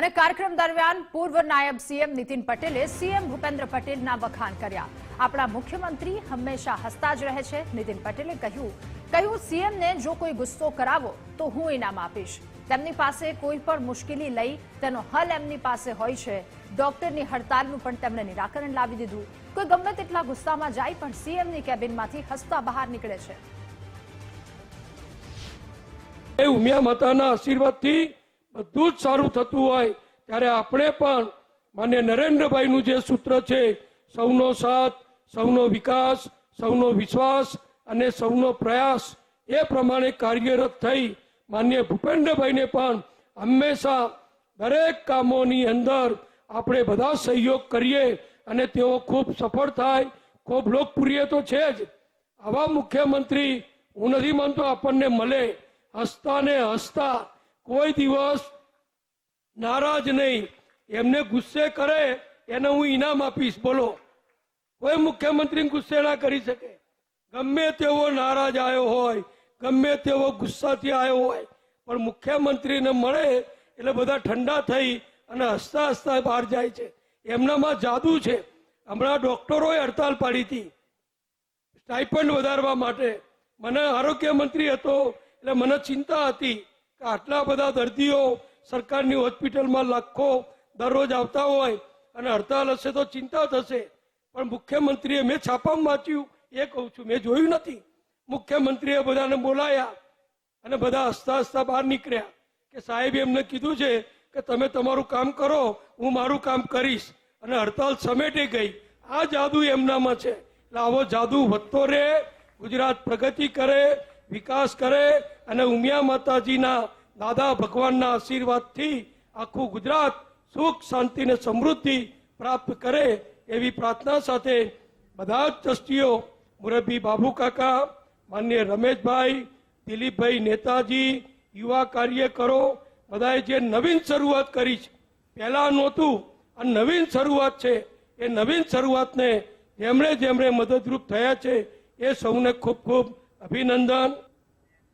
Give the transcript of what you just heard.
અને કાર્યક્રમ દરમિયાન પૂર્વ નાયબ સીએમ નીતિન પટેલે સીએમ ભૂપેન્દ્ર પટેલના વખાણ કર્યા. આપણા મુખ્યમંત્રી હંમેશા હસતા જ રહે છે. નીતિન પટેલે કહ્યું કહ્યું સીએમને જો કોઈ ગુસ્સો કરાવો, તો હું ઇનામ આપીશ. તેમની પાસે કોઈ પણ મુશ્કેલી લઈ તેનો હલ એમની પાસે હોય છે. ડોક્ટરની હડતાલનું પણ તેમણે નિરાકરણ લાવી દીધું. કોઈ ગમે તેટલા ગુસ્સામાં જાય, પણ સીએમની કેબિનમાંથી હસતા બહાર નીકળે છે. ઉમિયા માતાના આશીર્વાદથી બધું જ સારું થતું હોય, ત્યારે આપણે પણ, માન્ય નરેન્દ્રભાઈનું જે સૂત્ર છે, સૌનો સાથ, સૌનો વિકાસ, સૌનો વિશ્વાસ અને સૌનો પ્રયાસ, એ પ્રમાણે કાર્યરત થઈ, માન્ય ભૂપેન્દ્રભાઈને પણ હંમેશા દરેક કામોની અંદર આપણે બધા સહયોગ કરીએ અને તેઓ ખૂબ સફળ થાય, ખૂબ લોકપ્રિય તો છે જ. આવા મુખ્યમંત્રી, હું નથી માનતો આપણને મળે, હસતા ને હસતા કોઈ દિવસ નારાજ નહીં. એમને ગુસ્સે કરે, એને હું ઇનામ આપીશ, બોલો. કોઈ મુખ્યમંત્રી ગુસ્સે ના કરી શકે. ગમે તેવો નારાજ આવ્યો હોય, ગમે તેવો ગુસ્સાથી આવ્યો હોય, પણ મુખ્યમંત્રીને મળે એટલે બધા ઠંડા થઈ અને હસતા હસતા બહાર જાય છે. એમનામાં જાદુ છે. હમણાં ડોક્ટરોએ હડતાલ પાડી હતી. સ્ટાઇપન્ડ વધારવા માટે. મને આરોગ્ય મંત્રી હતો, એટલે મને ચિંતા હતી. કે આટલા બધા દર્દીઓ સરકારની હોસ્પિટલમાં લાખો દરરોજ આવતા હોય અને હડતાલ હશે તો ચિંતા થશે પણ મુખ્યમંત્રીએ મેં છાપામાં વાંચ્યું, એ કહું છું, મેં જોયું નથી. મુખ્યમંત્રીએ બધાને બોલાયા અને બધા હસતા હસતા બહાર નીકળ્યા કે સાહેબ એમને કીધું છે કે તમે તમારું કામ કરો, હું મારું કામ કરીશ. અને હડતાલ સમેટી ગઈ. આ જાદુ એમનામાં છે. એટલે આવો જાદુ વધતો રહે, ગુજરાત પ્રગતિ કરે વિકાસ કરે અને ઉમિયા માતાજીના દાદા ભગવાનના આશીર્વાદથી આખું ગુજરાત સુખ, શાંતિ અને સમૃદ્ધિ પ્રાપ્ત કરે એવી પ્રાર્થના સાથે બધા જ ટ્રસ્ટીઓ, મુરબ્બી બાબુ કાકા, માન્ય રમેશભાઈ, દિલીપભાઈ નેતાજી, યુવા કાર્યકરો, બધાએ જે નવીન શરૂઆત કરી છે પહેલાં નહોતું આ નવીન શરૂઆત છે, એ નવીન શરૂઆતને જેમણે જેમણે મદદરૂપ થયા છે, એ સૌને ખૂબ ખૂબ अभिनंदन